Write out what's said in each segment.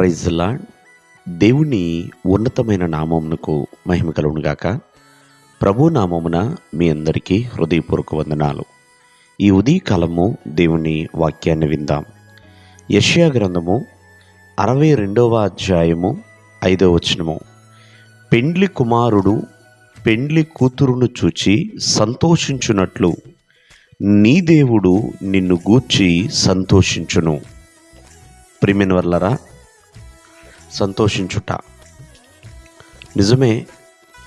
ప్రైజ్లా దేవుని ఉన్నతమైన నామమునకు మహిమ కలుగునుగాక ప్రభు నామమున మీ అందరికీ హృదయపూర్వక వందనాలు. ఈ ఉదయకాలము దేవుని వాక్యాన్ని విందాం. యష్యా గ్రంథము అరవై రెండవ అధ్యాయము ఐదవ వచనము. పెండ్లి కుమారుడు పెండ్లి కూతురును చూచి సంతోషించున్నట్లు నీ దేవుడు నిన్ను గూర్చి సంతోషించును. ప్రిమిన్ వర్లరా సంతోషించుట. నిజమే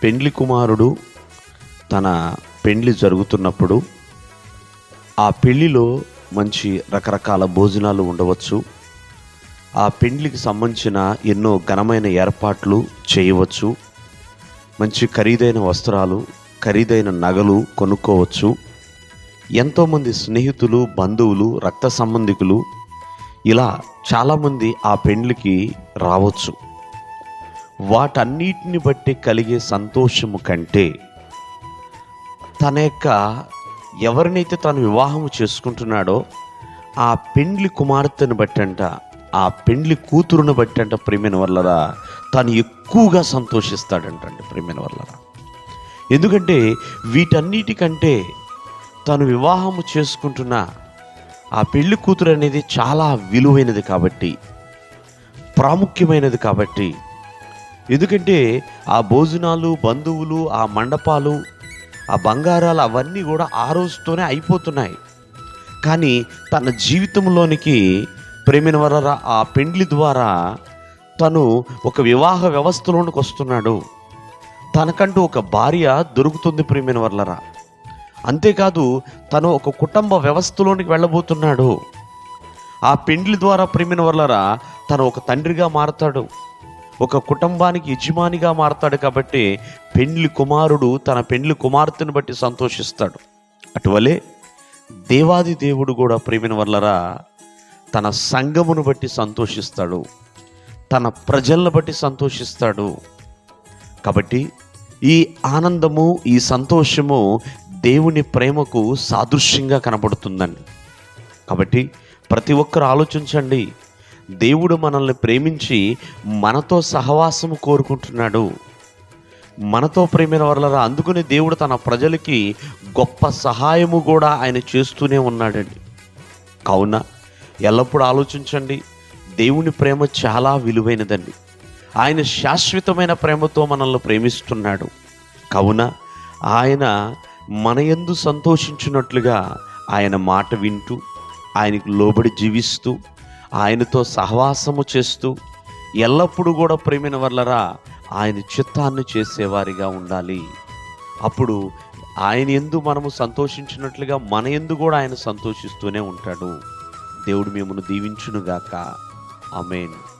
పెండ్లి కుమారుడు తన పెండ్లి జరుగుతున్నప్పుడు ఆ పెళ్ళిలో మంచి రకరకాల భోజనాలు ఉండవచ్చు. ఆ పెండ్లికి సంబంధించిన ఎన్నో ఘనమైన ఏర్పాట్లు చేయవచ్చు. మంచి ఖరీదైన వస్త్రాలు ఖరీదైన నగలు కొనుక్కోవచ్చు. ఎంతోమంది స్నేహితులు బంధువులు రక్త సంబంధికులు ఇలా చాలామంది ఆ పెండ్లికి రావచ్చు. వాటన్నిటిని బట్టి కలిగే సంతోషము కంటే తన యొక్క ఎవరినైతే తను వివాహము చేసుకుంటున్నాడో ఆ పెండ్లి కుమార్తెను బట్టంట ఆ పెండ్లి కూతురును బట్టంట ప్రేమిన వల్లరా తను ఎక్కువగా సంతోషిస్తాడంటండి ప్రేమిన వల్లరా ఎందుకంటే వీటన్నిటికంటే తను వివాహము చేసుకుంటున్న ఆ పెళ్ళి కూతురు అనేది చాలా విలువైనది కాబట్టి ప్రాముఖ్యమైనది కాబట్టి. ఎందుకంటే ఆ భోజనాలు బంధువులు ఆ మండపాలు ఆ బంగారాలు అవన్నీ కూడా ఆ రోజుతోనే అయిపోతున్నాయి. కానీ తన జీవితంలోనికి ప్రేమిన వల్ల ఆ పెండ్లి ద్వారా తను ఒక వివాహ వ్యవస్థలోనికి వస్తున్నాడు. తనకంటూ ఒక భార్య దొరుకుతుంది ప్రేమిన వర్లరా. అంతేకాదు తను ఒక కుటుంబ వ్యవస్థలోనికి వెళ్ళబోతున్నాడు. ఆ పెండ్లి ద్వారా ప్రేమిన వల్లరా తను ఒక తండ్రిగా మారతాడు. ఒక కుటుంబానికి యజమానిగా మారతాడు కాబట్టి పెండ్లి కుమారుడు తన పెండ్లి కుమార్తెను బట్టి సంతోషిస్తాడు. అటువలే దేవాది దేవుడు కూడా ప్రేమిన వల్లరా తన సంఘమును బట్టి సంతోషిస్తాడు. తన ప్రజలను బట్టి సంతోషిస్తాడు. కాబట్టి ఈ ఆనందము ఈ సంతోషము దేవుని ప్రేమకు సాదృశ్యంగా కనబడుతుందండి. కాబట్టి ప్రతి ఒక్కరు ఆలోచించండి. దేవుడు మనల్ని ప్రేమించి మనతో సహవాసము కోరుకుంటున్నాడు. మనతో ప్రేమైన వల్ల అందుకని దేవుడు తన ప్రజలకి గొప్ప సహాయము కూడా ఆయన చేస్తూనే ఉన్నాడండి. కావున ఎల్లప్పుడూ ఆలోచించండి. దేవుని ప్రేమ చాలా విలువైనదండి. ఆయన శాశ్వతమైన ప్రేమతో మనల్ని ప్రేమిస్తున్నాడు. కావున ఆయన మన యందు సంతోషించినట్లుగా ఆయన మాట వింటూ ఆయనకు లోబడి జీవిస్తూ ఆయనతో సహవాసము చేస్తూ ఎల్లప్పుడూ కూడా ప్రేమిన వల్లరా ఆయన చిత్తాన్ని చేసేవారిగా ఉండాలి. అప్పుడు ఆయన ఎందు మనము సంతోషించినట్లుగా మన ఎందు కూడా ఆయన సంతోషిస్తూనే ఉంటాడు. దేవుడు మిమ్మల్ని దీవించునుగాక. అమేన్